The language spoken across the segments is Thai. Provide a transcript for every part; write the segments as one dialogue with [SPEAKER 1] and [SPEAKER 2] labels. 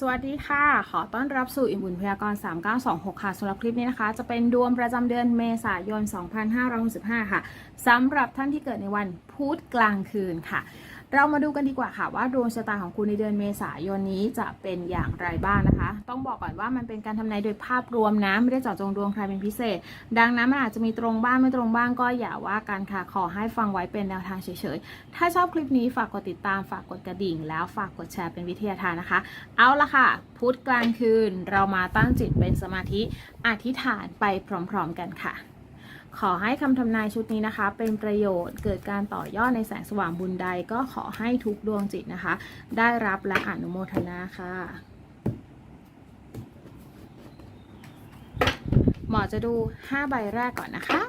[SPEAKER 1] สวัสดีค่ะ ขอต้อนรับสู่อิ่มบุญพยากรณ์3926 ค่ะสำหรับคลิปนี้นะคะ จะเป็นดวงประจำเดือนเมษายน 2565 ค่ะสำหรับท่านที่เกิดในวันพุธกลางคืนค่ะ เรามาดูกันดีกว่าค่ะว่าดวงชะตาของคุณในเดือนเมษายนนี้จะเป็นอย่างไรบ้างนะคะ ต้องบอกก่อนว่ามันเป็นการทำนายโดยภาพรวมนะไม่ได้เจาะจงดวงใครเป็นพิเศษ ดังนั้นมันอาจจะมีตรงบ้างไม่ตรงบ้างก็อย่าว่ากันค่ะขอให้ฟังไว้เป็นแนวทางเฉยๆ ถ้าชอบคลิปนี้ฝากกดติดตามฝากกดกระดิ่ง แล้วฝากกดแชร์เป็นวิทยาทานนะคะ เอาละค่ะ พุธกลางคืนเรามาตั้งจิตเป็นสมาธิอธิษฐานไปพร้อมๆกันค่ะ ขอให้คำทำนายชุดนี้นะคะ เป็นประโยชน์เกิดการต่อยอดในแสงสว่างบุญใดก็ขอให้ทุกดวงจิตนะคะ ได้รับและอนุโมทนาค่ะหมอจะดู 5 ใบแรกก่อนนะคะ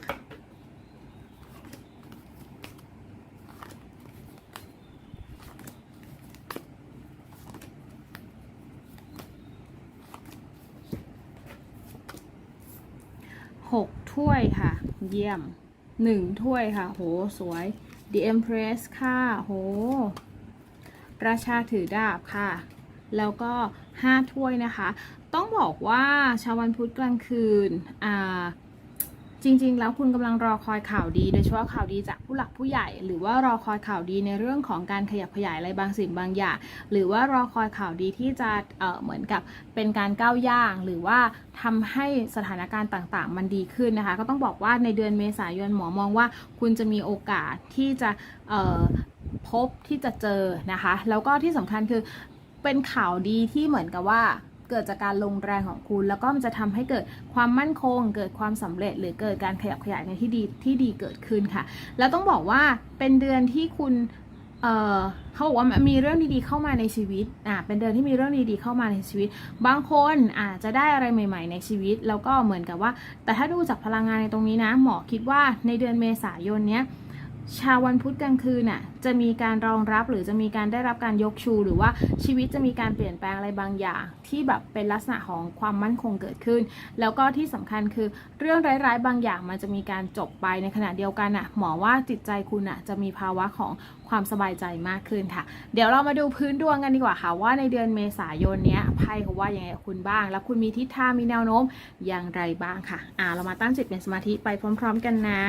[SPEAKER 1] หกถ้วยค่ะ เยี่ยมหนึ่งถ้วยค่ะ โห สวย The Empress ค่ะ โห ราชาถือดาบค่ะ แล้วก็ห้าถ้วยนะคะ ต้องบอกว่าชาววันพุธกลางคืน อ่า จริงๆ แล้วคุณกำลังรอคอยข่าวดี โดยเฉพาะข่าวดีจากผู้หลักผู้ใหญ่ หรือว่ารอคอยข่าวดีในเรื่องของการขยับขยายอะไรบางสิ่งบางอย่าง หรือว่ารอคอยข่าวดีที่จะเเหมือนกับเป็นการก้าวย่าง หรือว่าทำให้สถานการณ์ต่างๆ มันดีขึ้นนะคะ ก็ต้องบอกว่าในเดือนเมษายนหมอมองว่า คุณจะมีโอกาสที่จะพบที่จะเจอนะคะ แล้วก็ที่สำคัญคือเป็นข่าวดีที่เหมือนกับว่า เกิดจากการลงแรงของคุณ แล้วก็มันจะทำให้เกิดความมั่นคง เกิดความสำเร็จ หรือเกิดการขยับขยายในที่ดีที่ดีเกิดขึ้นค่ะ แล้วต้องบอกว่าเป็นเดือนที่คุณเเขาบอกว่ามีเรื่องดีๆเข้ามาในชีวิต อ่า เป็นเดือนที่มีเรื่องดีๆเข้ามาในชีวิต บางคนอาจจะได้อะไรใหม่ ๆ ในชีวิต แล้วก็เหมือนกับว่า แต่ถ้าดูจากพลังงานในตรงนี้นะ หมอคิดว่าในเดือนเมษายนเนี้ย ชาววันพุธกลางคืนน่ะจะมีการรองรับหรือจะมีการได้รับการยกชู หรือว่าชีวิตจะมีการเปลี่ยนแปลงอะไรบางอย่าง ที่แบบเป็นลักษณะของความมั่นคงเกิดขึ้น แล้วก็ที่สำคัญคือเรื่องร้ายๆ บางอย่างมันจะมีการจบไปในขณะเดียวกันน่ะหมอว่าจิตใจคุณน่ะจะมีภาวะของความสบายใจมากขึ้นค่ะ เดี๋ยวเรามาดูพื้นดวงกันดีกว่าค่ะ ว่าในเดือนเมษายนเนี้ยไพ่เขาว่ายังไงกับคุณบ้าง แล้วคุณมีทิศทางมีแนวโน้มอย่างไรบ้างค่ะ อ่าเรามาตั้งจิตเป็นสมาธิไปพร้อม ๆ กันนะ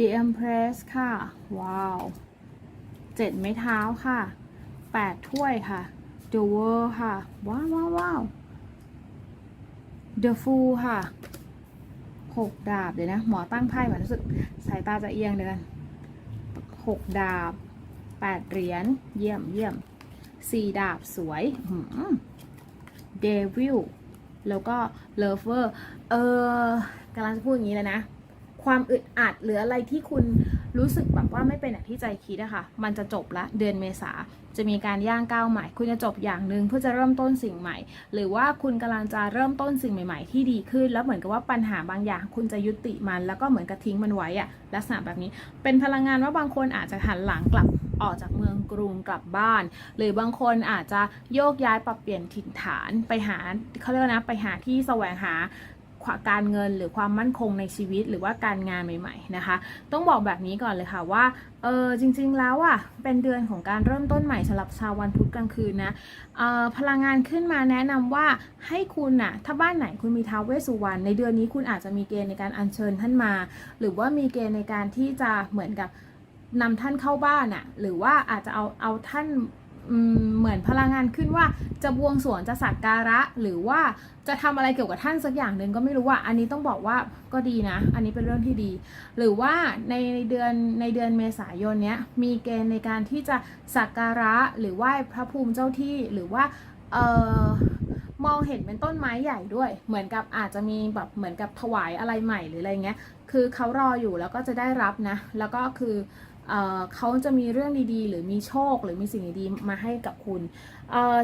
[SPEAKER 1] The Empress ค่ะ ว้าวเจ็ดไม้เท้าค่ะแปดถ้วยค่ะ The World ค่ะ ว้าวว้าวว้าว The Fool ค่ะหกดาบเดี๋ยวนะ หมอตั้งไพ่เหมือนรู้สึกสายตาจะเอียงเดือนหกดาบแปดเหรียญเยี่ยมเยี่ยมสี่ดาบสวยเดวิลแล้วก็เลเวอร์ เออกำลังจะพูดอย่างนี้เลยนะ ความอึดอัดหรืออะไรที่คุณรู้สึกแบบว่าไม่เป็นอย่างที่ใจคิดอะคะมันจะจบละเดือนเมษาจะมีการย่างก้าวใหม่ คุณจะจบอย่างหนึ่งเพื่อจะเริ่มต้นสิ่งใหม่ หรือว่าคุณกำลังจะเริ่มต้นสิ่งใหม่ ๆ ที่ดีขึ้น แล้วเหมือนกับว่าปัญหาบางอย่าง คุณจะยุติมัน แล้วก็เหมือนกับทิ้งมันไว้อะลักษณะแบบนี้ เป็นพลังงานว่าบางคนอาจจะหันหลังกลับออกจากเมืองกรุงกลับบ้าน หรือบางคนอาจจะโยกย้ายปรับเปลี่ยนถิ่นฐานไปหาเขาเรียกนะไปหาที่แสวงหา การเงินหรือความมั่นคงในชีวิตหรือว่าการงานใหม่ ๆนะคะ ต้องบอกแบบนี้ก่อนเลยค่ะว่าเออจริงๆแล้วอะเป็นเดือนของการเริ่มต้นใหม่สำหรับชาววันพุธกลางคืนนะเอ่อพลังงานขึ้นมาแนะนำว่าให้คุณน่ะถ้าบ้านไหนคุณมีท้าวเวสสุวรรณในเดือนนี้คุณอาจจะมีเกณฑ์ในการอัญเชิญท่านมา หรือว่ามีเกณฑ์ในการที่จะเหมือนกับนำท่านเข้าบ้านอะหรือว่าอาจจะเอาเอาท่าน เหมือนพลังงานขึ้นว่าจะบวงสรวงจะสักการะหรือว่าจะทำอะไรเกี่ยวกับท่านสักอย่างหนึ่งก็ไม่รู้ว่า อันนี้ต้องบอกว่าก็ดีนะ อันนี้เป็นเรื่องที่ดี หรือว่าในเดือนในเดือนเมษายนเนี้ยมีเกณฑ์ในการที่จะสักการะหรือไหว้พระภูมิเจ้าที่หรือว่าเออมองเห็นเป็นต้นไม้ใหญ่ด้วย เหมือนกับอาจจะมีแบบเหมือนกับถวายอะไรใหม่หรืออะไรเงี้ย คือเขารออยู่แล้วก็จะได้รับนะ แล้วก็คือ เเขาจะมีเรื่องดีๆ หรือมีโชคหรือมีสิ่งดีๆมาให้กับคุณ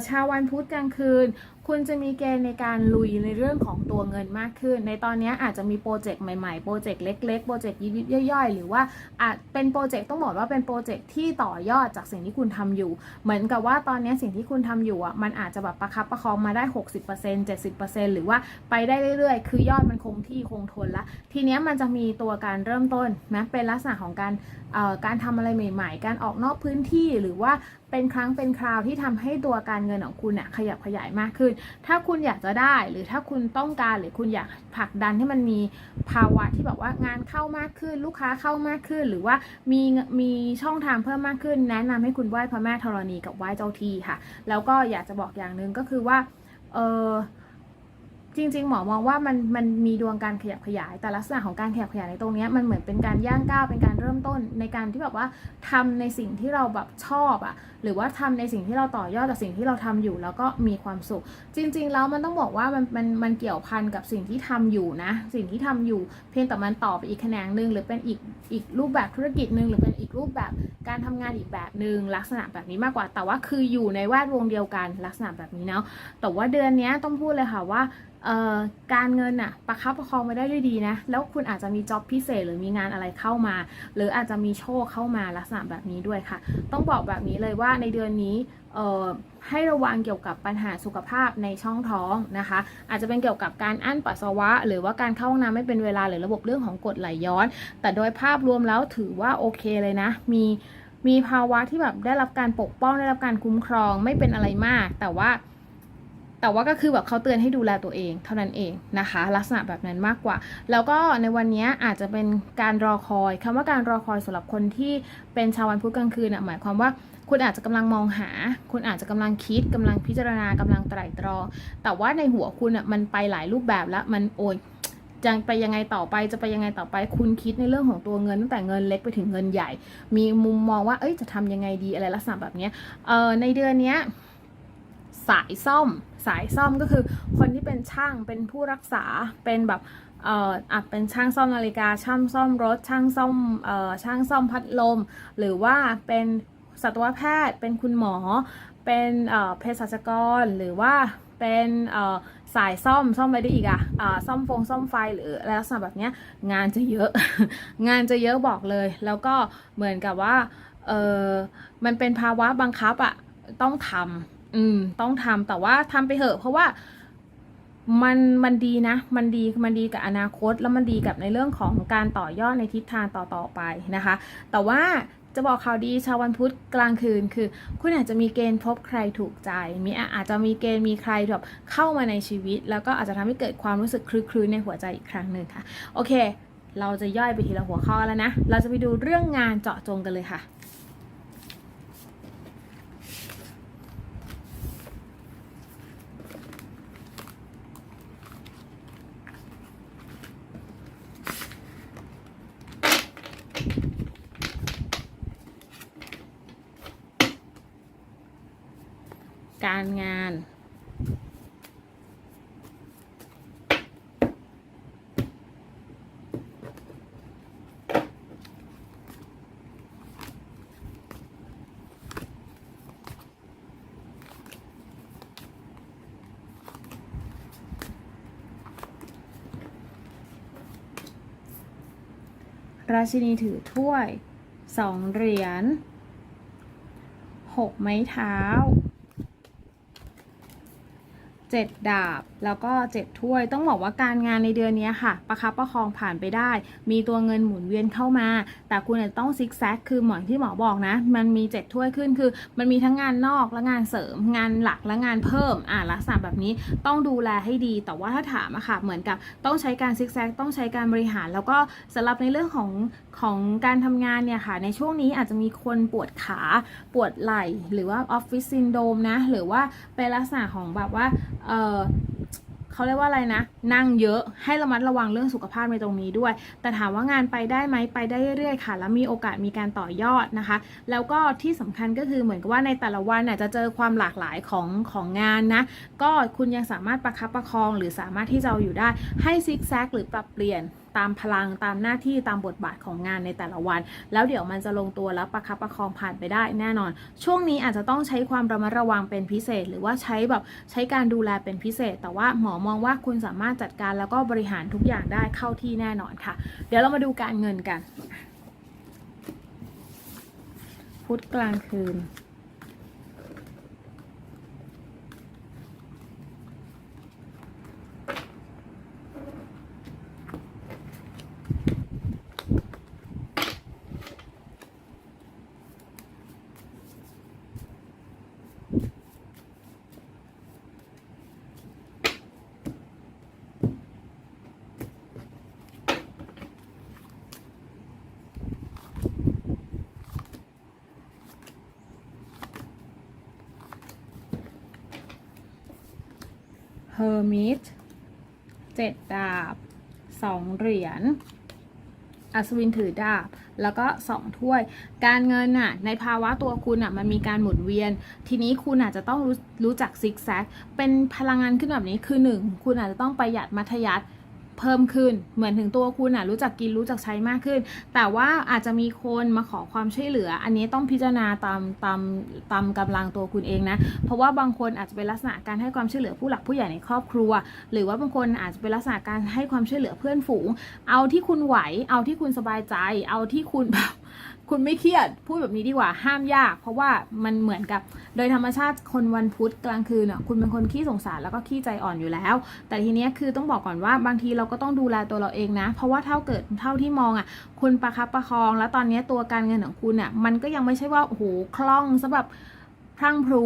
[SPEAKER 1] ชาววันพุธกลางคืน คุณจะมีเกณฑ์ในการลุยในเรื่องของตัวเงินมากขึ้น ในตอนนี้อาจจะมีโปรเจกต์ใหม่ๆ โปรเจกต์เล็กๆ โปรเจกต์ยิบย่อยๆ หรือว่าอาจเป็นโปรเจกต์ต้องบอกว่าเป็นโปรเจกต์ที่ต่อยอดจากสิ่งที่คุณทำอยู่ เหมือนกับว่าตอนนี้สิ่งที่คุณทำอยู่อะมันอาจจะแบบประคับประคองมาได้ 60% 70%หรือว่าไปได้เรื่อยๆ คือยอดมันคงที่คงทนละ ทีเนี้ยมันจะมีตัวการเริ่มต้นนะเป็นลักษณะของการเอ่อการทำอะไรใหม่ ๆ การออกนอกพื้นที่หรือว่า เป็นครั้งเป็นคราวที่ทำให้ตัวการเงินของคุณเนี่ยขยับขยายมากขึ้น ถ้าคุณอยากจะได้หรือถ้าคุณต้องการหรือคุณอยากผลักดันให้มันมีภาวะที่แบบว่างานเข้ามากขึ้น ลูกค้าเข้ามากขึ้น หรือว่ามีมีช่องทางเพิ่มมากขึ้น แนะนำให้คุณไหว้พระแม่ธรณีกับไหว้เจ้าที่ค่ะ แล้วก็อยากจะบอกอย่างหนึ่งก็คือว่าเออ จริง ๆ หมอมองว่ามันมันมีดวงการขยับขยาย แต่ลักษณะของการขยับขยายในตรงนี้มันเหมือนเป็นการย่างก้าวเป็นการเริ่มต้นในการที่แบบว่าทำในสิ่งที่เราแบบชอบอะหรือว่าทำในสิ่งที่เราต่อยอดจากสิ่งที่เราทำอยู่ แล้วก็มีความสุข จริง ๆ แล้วมันต้องบอกว่ามันมันมันเกี่ยวพันกับสิ่งที่ทำอยู่นะ สิ่งที่ทำอยู่ เพียงแต่มันต่อไปอีกแขนงหนึ่งหรือเป็นอีกอีกรูปแบบธุรกิจหนึ่งหรือเป็นอีกรูปแบบการทำงานอีกแบบหนึ่งลักษณะแบบนี้มากกว่า แต่ว่าคืออยู่ในแวดวงเดียวกันลักษณะแบบนี้เนาะแต่ว่าเดือนนี้ต้องพูดเลยค่ะว่าการเงินอะประคับประคองไปได้ด้วยดีนะ แล้วคุณอาจจะมีจ็อบพิเศษหรือมีงานอะไรเข้ามา หรืออาจจะมีโชคเข้ามาลักษณะแบบนี้ด้วยค่ะ ต้องบอกแบบนี้เลยว่าในเดือนนี้ให้ระวังเกี่ยวกับปัญหาสุขภาพในช่องท้องนะคะ อาจจะเป็นเกี่ยวกับการอั้นปัสสาวะ หรือว่าการเข้าห้องน้ำไม่เป็นเวลาหรือระบบเรื่องของกรดไหลย้อน แต่โดยภาพรวมแล้วถือว่าโอเคเลยนะ มีมีภาวะที่แบบได้รับการปกป้องได้รับการคุ้มครองไม่เป็นอะไรมาก แต่ว่า แต่ว่าก็คือแบบเขาเตือนให้ดูแลตัวเองเท่านั้นเองนะคะ ลักษณะแบบนั้นมากกว่า แล้วก็ในวันนี้อาจจะเป็นการรอคอยคำว่าการรอคอยสำหรับคนที่เป็นชาววันพุธกลางคืนน่ะหมายความว่าคุณอาจจะกำลังมองหา คุณอาจจะกำลังคิดกำลังพิจารณากำลังไตร่ตรอง แต่ว่าในหัวคุณอะมันไปหลายรูปแบบแล้วมันโอยจะไปยังไงต่อไปจะไปยังไงต่อไป คุณคิดในเรื่องของตัวเงินตั้งแต่เงินเล็กไปถึงเงินใหญ่ มีมุมมองว่าเอ้ยจะทำยังไงดีอะไรลักษณะแบบเนี้ยเออในเดือนเนี้ย สายซ่อม สายซ่อมก็คือคนที่เป็นช่างเป็นผู้รักษาเป็นแบบเอ่ออะเป็นช่างซ่อมนาฬิกาช่างซ่อมรถ ช่างซ่อมเอ่อช่างซ่อมพัดลม หรือว่าเป็นสัตวแพทย์ เป็นคุณหมอ เป็นเอ่อเภสัชกรหรือว่าเป็นเอ่อสายซ่อมซ่อมอะไรได้อีกอะอ่าซ่อมฟงซ่อมไฟหรืออะไรลักษณะแบบเนี้ยงานจะเยอะ งานจะเยอะบอกเลย แล้วก็เหมือนกับว่าเออมันเป็นภาวะบังคับอะต้องทำ อืม ต้องทำแต่ว่าทำไปเถอะ เพราะว่ามันมันดีนะ มันดีมันดีกับอนาคต แล้วมันดีกับในเรื่องของการต่อยอดในทิศทางต่อๆไปนะคะ แต่ว่าจะบอกข่าวดีชาววันพุธกลางคืนคือ คุณอาจจะมีเกณฑ์พบใครถูกใจ มีอาจจะมีเกณฑ์มีใครแบบเข้ามาในชีวิต แล้วก็อาจจะทำให้เกิดความรู้สึกคลึ้นในหัวใจอีกครั้งหนึ่งค่ะ โอเค เราจะย่อยไปทีละหัวข้อแล้วนะ เราจะไปดูเรื่องงานเจาะจงกันเลยค่ะ การงาน ราชินีถือถ้วยสองเหรียญหกไม้เท้าเจ็ดดาบ แล้วก็เจ็ดถ้วย ต้องบอกว่าการงานในเดือนนี้ค่ะ ประคับประคองผ่านไปได้ มีตัวเงินหมุนเวียนเข้ามา แต่คุณจะต้องซิกแซกคือเหมือนที่หมอบอกนะ มันมีเจ็ดถ้วยขึ้นคือ มันมีทั้งงานนอกและงานเสริม งานหลักและงานเพิ่มอ่าลักษณะแบบนี้ต้องดูแลให้ดี แต่ว่าถ้าถามอะค่ะ เหมือนกับต้องใช้การซิกแซกต้องใช้การบริหาร แล้วก็สำหรับในเรื่องของของการทำงานเนี่ยค่ะ ในช่วงนี้อาจจะมีคนปวดขาปวดไหล่หรือว่าออฟฟิศซินโดมนะ หรือว่าเป็นลักษณะของแบบว่าเออ เขาเรียกว่าอะไรนะ นั่งเยอะให้ระมัดระวังเรื่องสุขภาพในตรงนี้ด้วย แต่ถามว่างานไปได้ไหมไปได้เรื่อยๆค่ะ แล้วมีโอกาสมีการต่อยอดนะคะ แล้วก็ที่สำคัญก็คือเหมือนกับว่าในแต่ละวันน่ะจะเจอความหลากหลายของของงานนะ ก็คุณยังสามารถประคับประคอง หรือสามารถที่จะอยู่ได้ให้ซิกแซกหรือปรับเปลี่ยน ตามพลังตามหน้าที่ตามบทบาทของงานในแต่ละวัน แล้วเดี๋ยวมันจะลงตัวแล้วประคับประคองผ่านไปได้แน่นอน ช่วงนี้อาจจะต้องใช้ความระมัดระวังเป็นพิเศษ หรือว่าใช้แบบใช้การดูแลเป็นพิเศษ แต่ว่าหมอมองว่าคุณสามารถจัดการแล้วก็บริหารทุกอย่างได้เข้าที่แน่นอนค่ะ เดี๋ยวเรามาดูการเงินกัน พุธกลางคืน เฮอร์มิตเจ็ดดาบสองเหรียญอัศวินถือดาบ แล้วก็สองถ้วย การเงินน่ะ ในภาวะตัวคุณน่ะ มันมีการหมุนเวียน ทีนี้คุณอาจจะต้องรู้รู้จักซิกแซก เป็นพลังงานขึ้นแบบนี้คือหนึ่ง คุณอาจจะต้องประหยัดมัธยัติ เพิ่มขึ้น เหมือนถึงตัวคุณอะรู้จักกินรู้จักใช้มากขึ้น แต่ว่าอาจจะมีคนมาขอความช่วยเหลือ อันนี้ต้องพิจารณาตามตามตามกำลังตัวคุณเองนะ เพราะว่าบางคนอาจจะเป็นลักษณะการให้ความช่วยเหลือผู้หลักผู้ใหญ่ในครอบครัว หรือว่าบางคนอาจจะเป็นลักษณะการให้ความช่วยเหลือเพื่อนฝูง เอาที่คุณไหว เอาที่คุณสบายใจ เอาที่คุณแบบ คุณไม่เครียดพูดแบบนี้ดีกว่าห้ามยาก เพราะว่ามันเหมือนกับโดยธรรมชาติคนวันพุธกลางคืนอะคุณเป็นคนขี้สงสารแล้วก็ขี้ใจอ่อนอยู่แล้ว แต่ทีเนี้ยคือต้องบอกก่อนว่าบางทีเราก็ต้องดูแลตัวเราเองนะ เพราะว่าเท่าเกิดเท่าที่มองอะคุณประคับประคอง แล้วตอนเนี้ยตัวการเงินของคุณอะมันก็ยังไม่ใช่ว่าโอ้โหคล่องซะแบบพรั่งพรู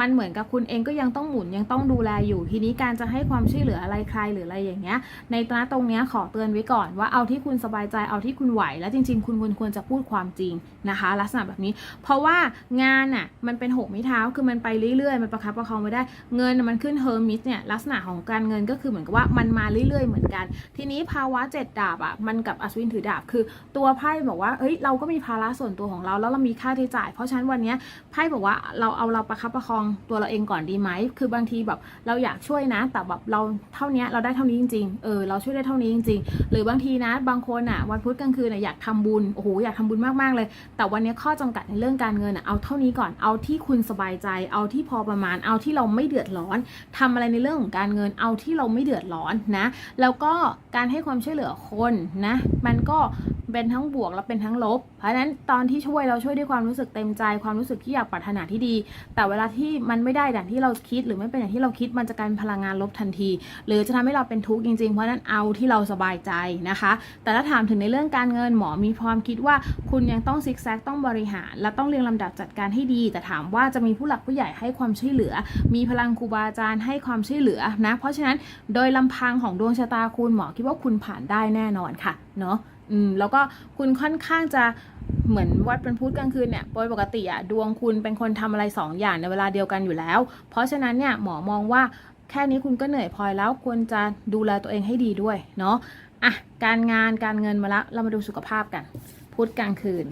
[SPEAKER 1] มันเหมือนกับคุณเองก็ยังต้องหมุนยังต้องดูแลอยู่ ทีนี้การจะให้ความช่วยเหลืออะไรใครหรืออะไรอย่างเงี้ย ในตรงตรงเนี้ยขอเตือนไว้ก่อนว่าเอาที่คุณสบายใจเอาที่คุณไหว แล้วจริง ๆ คุณควรควรจะพูดความจริงนะคะ ลักษณะแบบนี้ เพราะว่างานอะมันเป็นหกไม้เท้าคือมันไปเรื่อยๆ มันประคับประคองไม่ได้เงินมันขึ้นเฮอร์มิสเนี่ยลักษณะของการเงินก็คือเหมือนกับว่ามันมาเรื่อยๆ เหมือนกัน ทีนี้ภาวะเจ็ดดาบอะมันกับอัศวินถือดาบคือ ตัวไพ่บอกว่าเฮ้ยเราก็มีภาระส่วนตัวของเราแล้วเรามีค่าใช้จ่าย เพราะฉะนั้นวันเนี้ยไพ่บอกว่าเราเอาเราประคับประคองตัวเราเองก่อนดีไหม คือบางทีแบบเราอยากช่วยนะ แต่แบบเราเท่านี้เราได้เท่านี้จริงๆ เออเราช่วยได้เท่านี้จริงๆ หรือบางทีนะ บางคนอะวันพุธกลางคืนอะอยากทำบุญ โอ้โหอยากทำบุญมากๆเลย แต่วันเนี้ยข้อจำกัดในเรื่องการเงินอะเอาเท่านี้ก่อน เอาที่คุณสบายใจ เอาที่พอประมาณ เอาที่เราไม่เดือดร้อนทำอะไรในเรื่องของการเงิน เอาที่เราไม่เดือดร้อนนะ แล้วก็การให้ความช่วยเหลือคนนะ มันก็เป็นทั้งบวกและเป็นทั้งลบ เพราะฉะนั้นตอนที่ช่วยเราช่วยด้วยความรู้สึกเต็มใจความรู้สึกที่อยากปรารถนาที่ดี แต่เวลาที่มันไม่ได้ดังที่เราคิด หรือไม่เป็นอย่างที่เราคิดมันจะกลายเป็นพลังงานลบทันที หรือจะทำให้เราเป็นทุกข์จริงๆ เพราะนั้นเอาที่เราสบายใจนะคะ แต่ถ้าถามถึงในเรื่องการเงินหมอมีความคิดว่าคุณยังต้องซิกแซกต้องบริหาร และต้องเรียงลำดับจัดการให้ดี แต่ถามว่าจะมีผู้หลักผู้ใหญ่ให้ความช่วยเหลือ มีพลังครูบาอาจารย์ให้ความช่วยเหลือนะเพราะฉะนั้นโดยลำพังของดวงชะตาคุณหมอคิดว่าคุณผ่านได้แน่นอนค่ะเนาะ อืมแล้วก็คุณค่อนข้างจะเหมือนวัดเป็นพุธกลางคืนเนี่ยโดยปกติอะดวงคุณเป็นคนทำอะไรสองอย่างในเวลาเดียวกันอยู่แล้ว เพราะฉะนั้นเนี่ยหมอมองว่าแค่นี้คุณก็เหนื่อยพอแล้วควรจะดูแลตัวเองให้ดีด้วยเนาะอะการงานการเงินมาละเรามาดูสุขภาพกัน พุธกลางคืน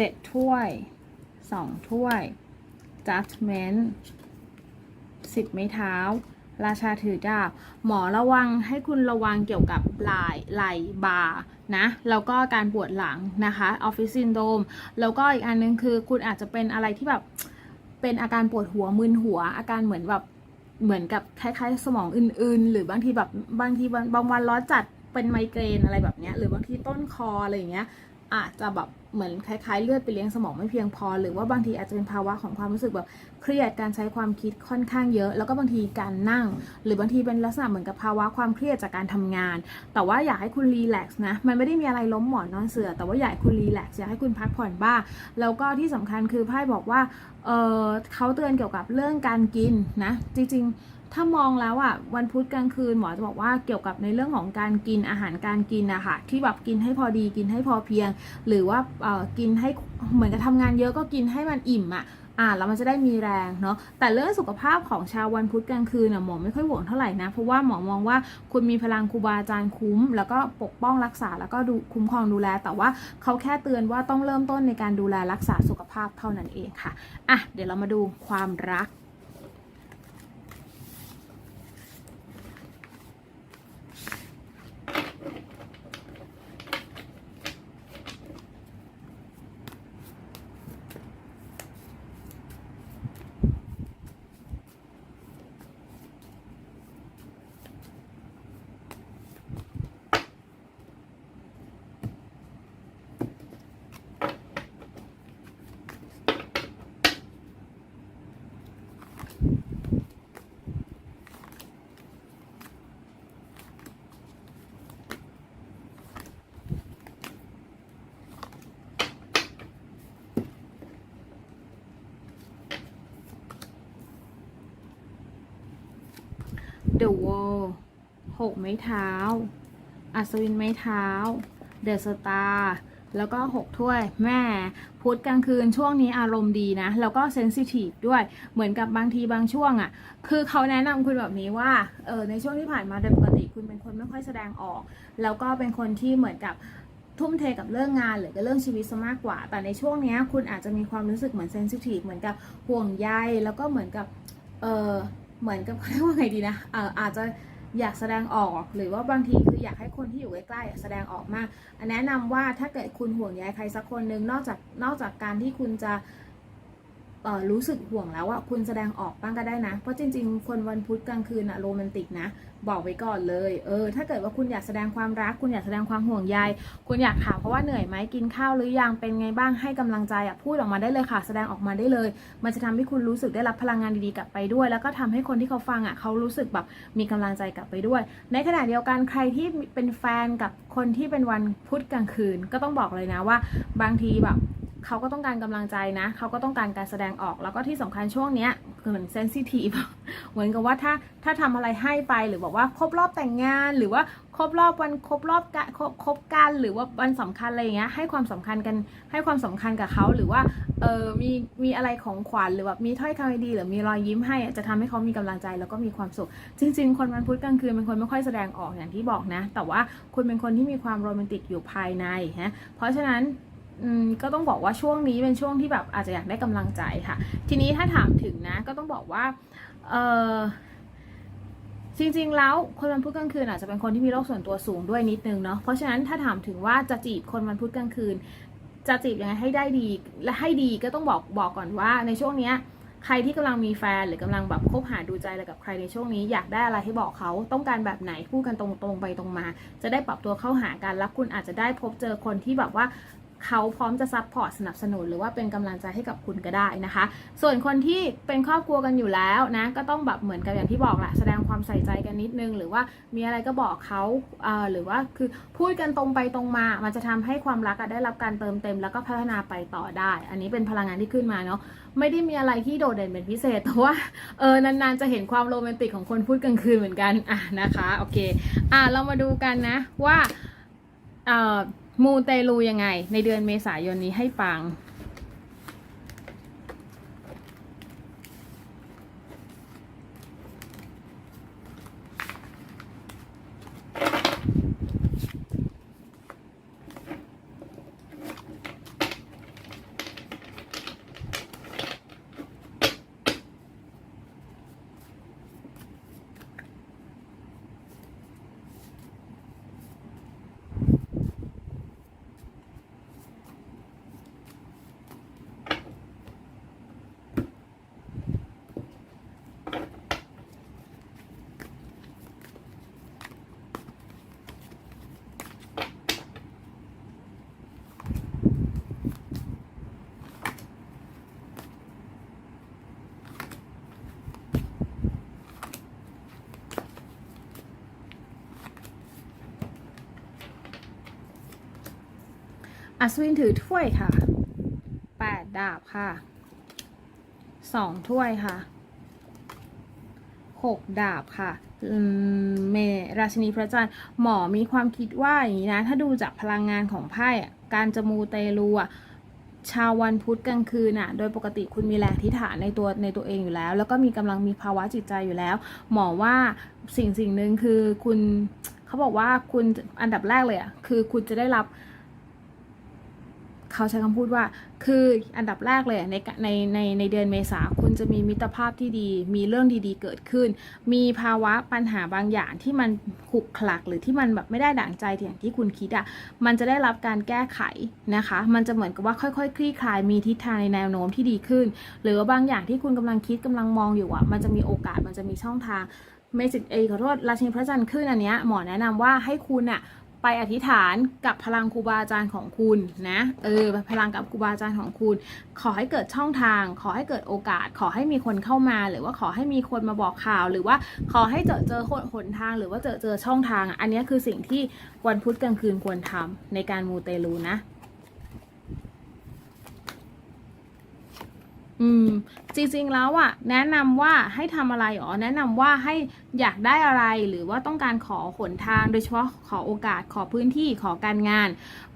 [SPEAKER 1] เจ็ดถ้วยสองถ้วย judgment สิบไม้เท้า ราชาถือดาบ หมอระวังให้คุณระวังเกี่ยวกับไหล่ไหล่บ่านะ แล้วก็การปวดหลังนะคะออฟฟิศซินโดมแล้วก็อีกอันนึงคือคุณอาจจะเป็นอะไรที่แบบ เป็นอาการปวดหัวมึนหัว อาการเหมือนแบบเหมือนกับคล้ายๆ สมองอื่น ๆ หรือบางทีแบบบางทีบางบางวันร้อนจัดเป็นไมเกรนอะไรแบบเนี้ยหรือบางทีต้นคออะไรอย่างเงี้ย อาจจะแบบเหมือนคล้ายๆ เลือดไปเลี้ยงสมองไม่เพียงพอ หรือว่าบางทีอาจจะเป็นภาวะของความรู้สึกแบบเครียดการใช้ความคิดค่อนข้างเยอะ แล้วก็บางทีการนั่ง หรือบางทีเป็นลักษณะเหมือนกับภาวะความเครียดจากการทำงาน แต่ว่าอยากให้คุณรีแลกซ์นะมันไม่ได้มีอะไรล้มหมอนนอนเสือแต่ว่าอยากให้คุณรีแลกซ์อยากให้คุณพักผ่อนบ้างแล้วก็ที่สำคัญคือไพ่บอกว่าเออเขาเตือนเกี่ยวกับเรื่องการกินนะจริงๆ ถ้ามองแล้วอะวันพุธกลางคืนหมอจะบอกว่าเกี่ยวกับในเรื่องของการกินอาหารการกินอะคะที่แบบกินให้พอดีกินให้พอเพียง หรือว่าเออกินให้เหมือนกับทำงานเยอะก็กินให้มันอิ่มอะอ่าแล้วมันจะได้มีแรงเนาะแต่เรื่องสุขภาพของชาววันพุธกลางคืนน่ะหมอไม่ค่อยห่วงเท่าไหร่นะ เพราะว่าหมอมองว่าคุณมีพลังครูบาอาจารย์คุ้ม แล้วก็ปกป้องรักษาแล้วก็ดูคุ้มครองดูแล แต่ว่าเขาแค่เตือนว่าต้องเริ่มต้นในการดูแลรักษาสุขภาพเท่านั้นเองค่ะอะเดี๋ยวเรามาดูความรัก The Wall หกไม้เท้า อัศวินไม้เท้า The Star แล้วก็หกถ้วยแม่พุธกลางคืนช่วงนี้อารมณ์ดีนะ แล้วก็เซนซิทีฟด้วยเหมือนกับบางทีบางช่วงอะ่ะ คือเขาแนะนำคุณแบบนี้ว่าเออในช่วงที่ผ่านมาโดยปกติคุณเป็นคนไม่ค่อยแสดงออก แล้วก็เป็นคนที่เหมือนกับทุ่มเทกับเรื่องงานหรือกับเรื่องชีวิตซะมากกว่า แต่ในช่วงนี้คุณอาจจะมีความรู้สึกเหมือนเซนซิทีฟเหมือนกับห่วงใยแล้วก็เหมือนกับเออ เหมือนกับเขาเรียกว่าไงดีนะเอ่ออาจจะอยากแสดงออกหรือว่าบางทีคืออยากให้คนที่อยู่ใกล้ๆแสดงออกมาก แนะนำว่าถ้าเกิดคุณห่วงใยใครสักคนหนึ่งนอกจากนอกจากการที่คุณจะ รู้สึกห่วงแล้วอะคุณแสดงออกบ้างก็ได้นะ เพราะจริง ๆ คนวันพุธกลางคืนอะโรแมนติกนะ บอกไว้ก่อนเลย เออ ถ้าเกิดว่าคุณอยากแสดงความรัก คุณอยากแสดงความห่วงใย คุณอยากถามเพราะว่าเหนื่อยไหมกินข้าวหรือยัง เป็นไงบ้าง ให้กำลังใจอะพูดออกมาได้เลยค่ะ แสดงออกมาได้เลย มันจะทำให้คุณรู้สึกได้รับพลังงานดีๆกลับไปด้วย แล้วก็ทำให้คนที่เขาฟังอะเขารู้สึกแบบมีกำลังใจกลับไปด้วย ในขณะเดียวกันใครที่เป็นแฟนกับคนที่เป็นวันพุธกลางคืน ก็ต้องบอกเลยนะว่า บางทีแบบ เขาก็ต้องการกำลังใจนะ เขาก็ต้องการการแสดงออก แล้วก็ที่สำคัญช่วงเนี้ยคือเหมือนเซนซิทีฟ เหมือนกับว่าถ้าถ้าทำอะไรให้ไปหรือบอกว่าครบรอบแต่งงาน หรือว่าครบรอบวันครบรอบกครบครบกันหรือว่าวันสำคัญอะไรอย่างเงี้ย ให้ความสำคัญกัน ให้ความสำคัญกับเขาหรือว่า เออมีมีอะไรของขวัญหรือแบบมีถ้อยคำดีหรือมีรอยยิ้มให้จะทำให้เขามีกำลังใจแล้วก็มีความสุข จริง ๆ คนวันพุธกลางคืนเป็นคนไม่ค่อยแสดงออกอย่างที่บอกนะ แต่ว่าคุณเป็นคนที่มีความโรแมนติกอยู่ภายในฮะเพราะฉะนั้น ก็ต้องบอกว่าช่วงนี้เป็นช่วงที่แบบอาจจะอยากได้กำลังใจค่ะ ทีนี้ถ้าถามถึงนะ ก็ต้องบอกว่าเออจริงๆ แล้วคนวันพุธกลางคืนอาจจะเป็นคนที่มีโรคส่วนตัวสูงด้วยนิดนึงเนาะเพราะฉะนั้นถ้าถามถึงว่าจะจีบคนวันพุธกลางคืน จะจีบยังไงให้ได้ดีและให้ดีก็ต้องบอกบอกก่อนว่าในช่วงเนี้ยใครที่กำลังมีแฟนหรือกำลังแบบคบหาดูใจอะไรกับใครในช่วงนี้อยากได้อะไรให้บอกเขาต้องการแบบไหนพูดกันตรงๆไปตรงมา จะได้ปรับตัวเข้าหากันแล้วคุณอาจจะได้พบเจอคนที่แบบว่า เขาพร้อมจะซัพพอร์ตสนับสนุนหรือว่าเป็นกำลังใจให้กับคุณก็ได้นะคะ ส่วนคนที่เป็นครอบครัวกันอยู่แล้วนะก็ต้องแบบเหมือนกับอย่างที่บอกแหละแสดงความใส่ใจกันนิดนึง หรือว่ามีอะไรก็บอกเขาเอ่อหรือว่าคือพูดกันตรงไปตรงมา มันจะทำให้ความรักได้รับการเติมเต็ม แล้วก็พัฒนาไปต่อได้ อันนี้เป็นพลังงานที่ขึ้นมาเนาะไม่ได้มีอะไรที่โดดเด่นเป็นพิเศษแต่ว่าเออนานๆจะเห็นความโรแมนติกของคนพูดกลางคืนเหมือนกันอะนะคะโอเคอะเรามาดูกันนะว่าเอ่อ มูเตลูยังไง ในเดือนเมษายนนี้ให้ปัง อัศวินถือถ้วยค่ะแปดดาบค่ะสองถ้วยค่ะหกดาบค่ะเมราชินีพระจันทร์หมอมีความคิดว่าอย่างนี้นะ ถ้าดูจากพลังงานของไพ่การจะมูเตลูอะชาววันพุธกลางคืนน่ะ โดยปกติคุณมีแรงทิฏฐานในตัวในตัวเองอยู่แล้ว แล้วก็มีกำลังมีภาวะจิตใจอยู่แล้ว หมอว่าสิ่งสิ่งหนึ่งคือคุณเขาบอกว่าคุณอันดับแรกเลยอะคือคุณจะได้รับ เขาใช้คำพูดว่า คืออันดับแรกเลยในในในในเดือนเมษาคุณจะมีมิตรภาพที่ดี มีเรื่องดีๆ เกิดขึ้น มีภาวะปัญหาบางอย่างที่มันขุกขลักหรือที่มันแบบไม่ได้ดั่งใจอย่างที่คุณคิดอะ่ะ มันจะได้รับการแก้ไขนะคะ มันจะเหมือนกับว่าค่อยๆ คลี่คลาย มีทิศทางในแนวโน้มที่ดีขึ้น หรือว่าบางอย่างที่คุณกำลังคิดกำลังมองอยู่อะ่ะ มันจะมีโอกาส มันจะมีช่องทางเมจิกเอขอโทษราชินีพระจันทร์ขึ้นอันเนี้ยหมอแนะนำว่าให้คุณอะ ไปอธิษฐานกับพลังครูบาอาจารย์ของคุณนะเออพลังกับครูบาอาจารย์ของคุณ ขอให้เกิดช่องทาง ขอให้เกิดโอกาส ขอให้มีคนเข้ามา หรือว่าขอให้มีคนมาบอกข่าว หรือว่าขอให้เจอเจอหนทาง หรือว่าเจอเจอช่องทาง อันนี้คือสิ่งที่วันพุธกลางคืนควรทำในการมูเตลูนะ อืมจริงๆแล้วอะ แนะนำว่าให้ทำอะไรอ๋อแนะนำว่าให้อยากได้อะไรหรือว่าต้องการขอหนทาง โดยเฉพาะขอโอกาสขอพื้นที่ขอการงาน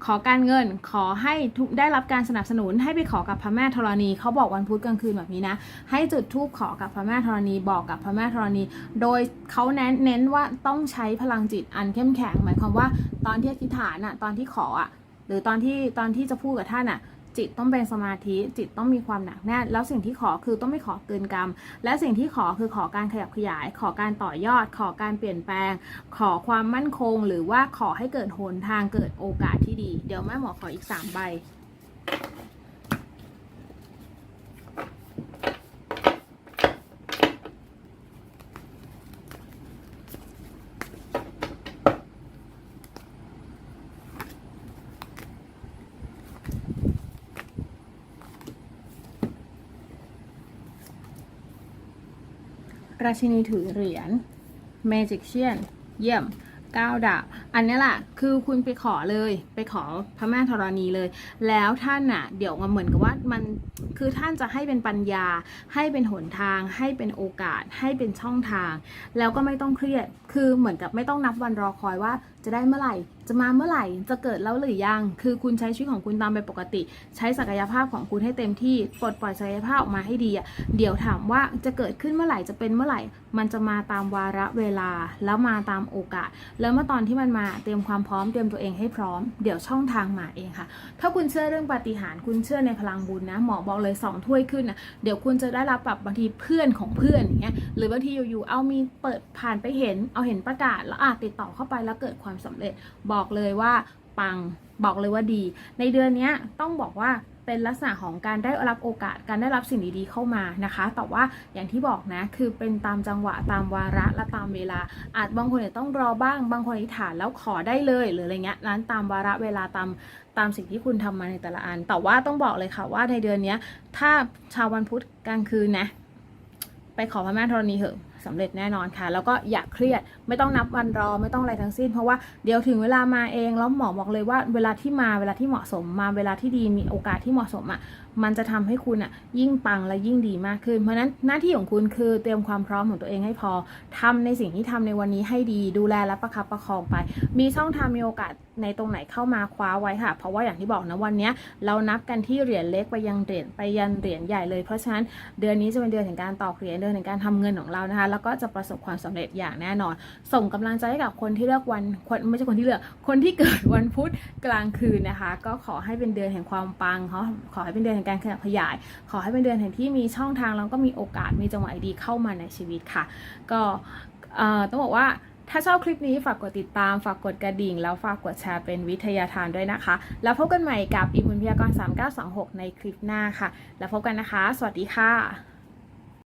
[SPEAKER 1] ขอการเงิน ขอให้ทุกได้รับการสนับสนุนให้ไปขอกับพระแม่ธรณีเขาบอกวันพุธกลางคืนแบบนี้นะ ให้จุดธูปขอกับพระแม่ธรณีบอกกับพระแม่ธรณี โดยเขาเน้นเน้นว่าต้องใช้พลังจิตอันเข้มแข็งหมายความว่าตอนที่อธิษฐานอะตอนที่ขออะหรือตอนที่ตอนที่จะพูดกับท่านอะ จิตต้องเป็นสมาธิจิตต้องมีความหนักแน่นแล้วสิ่งที่ขอคือต้องไม่ขอเกินกรรม และสิ่งที่ขอคือขอการขยับขยาย ขอการต่อยอด ขอการเปลี่ยนแปลง ขอความมั่นคง หรือว่าขอให้เกิดหนทางเกิดโอกาสที่ดี เดี๋ยวแม่หมอขออีก3ใบ ราชินีถือเหรียญ Magician เยี่ยมก้าวดาบ อันนี้แหละคือคุณไปขอเลย ไปขอพระแม่ธรณีเลย แล้วท่านน่ะ เดี๋ยวมันเหมือนกับว่ามันคือท่านจะให้เป็นปัญญา ให้เป็นหนทาง ให้เป็นโอกาส ให้เป็นช่องทาง แล้วก็ไม่ต้องเครียด คือเหมือนกับไม่ต้องนับวันรอคอยว่า จะได้เมื่อไหร่ จะมาเมื่อไหร่ จะเกิดแล้วหรือยัง คือคุณใช้ชีวิตของคุณตามไปปกติ ใช้ศักยภาพของคุณให้เต็มที่ ปลดปล่อยศักยภาพออกมาให้ดีอะ เดี๋ยวถามว่าจะเกิดขึ้นเมื่อไหร่ จะเป็นเมื่อไหร่ มันจะมาตามวาระเวลา แล้วมาตามโอกาส แล้วเมื่อตอนที่มันมา เตรียมความพร้อม เตรียมตัวเองให้พร้อม เดี๋ยวช่องทางมาเองค่ะ ถ้าคุณเชื่อเรื่องปาฏิหาริย์ คุณเชื่อในพลังบุญนะ หมอบอกเลยสองถ้วยขึ้นนะเดี๋ยวคุณจะได้รับแบบบางทีเพื่อนของเพื่อนอย่างเงี้ย หรือบางทีอยู่ๆ เอามีเปิดผ่านไปเห็น เอาเห็นประกาศ แล้วอาจติดต่อเข้าไปแล้วเกิดความสำเร็จ บอกเลยว่าปังบอกเลยว่าดี ในเดือนนี้ต้องบอกว่าเป็นลักษณะของการได้รับโอกาสการได้รับสิ่งดีๆเข้ามานะคะ แต่ว่าอย่างที่บอกนะ คือเป็นตามจังหวะตามวาระและตามเวลา อาจบางคนเนี่ยต้องรอบ้าง บางคนอธิษฐานแล้วขอได้เลยหรืออะไรเงี้ยนั้นตามวาระเวลาตามตามสิ่งที่คุณทำมาในแต่ละอัน แต่ว่าต้องบอกเลยค่ะว่าในเดือนนี้ถ้าชาววันพุธกลางคืนนะ ไปขอพระแม่ธรณีเถอะ สำเร็จแน่นอนค่ะ แล้วก็อย่าเครียดไม่ต้องนับวันรอไม่ต้องอะไรทั้งสิ้น เพราะว่าเดี๋ยวถึงเวลามาเองแล้วหมอบอกเลยว่าเวลาที่มาเวลาที่เหมาะสมมาเวลาที่ดีมีโอกาสที่เหมาะสมอะ มันจะทำให้คุณอะยิ่งปังและยิ่งดีมากขึ้น เพราะฉะนั้นหน้าที่ของคุณคือเตรียมความพร้อมของตัวเองให้พอทำในสิ่งที่ทำในวันนี้ให้ดี ดูแลและประคับประคองไป มีช่องทางมีโอกาสในตรงไหนเข้ามาคว้าไว้ค่ะ เพราะว่าอย่างที่บอกนะวันนี้เรานับกันที่เหรียญเล็กไปยังเหรียญไปยันเหรียญใหญ่เลย เพราะฉะนั้นเดือนนี้จะเป็นเดือนแห่งการตอกเหรียญเดือนแห่งการทำเงินของเรานะคะ แล้วก็จะประสบความสำเร็จอย่างแน่นอน ส่งกำลังใจให้กับคนที่เลือกวันคนไม่ใช่คนที่เลือก คนที่เกิดวันพุธกลางคืนนะคะ ก็ขอให้เป็นเดือนแห่งความปังขอขอให้เป็นเดือนการขยับขยาย ขอให้เป็นเดือนแห่งที่มีช่องทางแล้วก็มีโอกาสมีจังหวะดีเข้ามาในชีวิตค่ะ ก็ต้องบอกว่าถ้าชอบคลิปนี้ฝากกดติดตาม ฝากกดกระดิ่ง แล้วฝากกดแชร์เป็นวิทยาทานด้วยนะคะ แล้วพบกันใหม่กับอีมุนพยากร 3926 ในคลิปหน้าค่ะ แล้วพบกันนะคะ สวัสดีค่ะ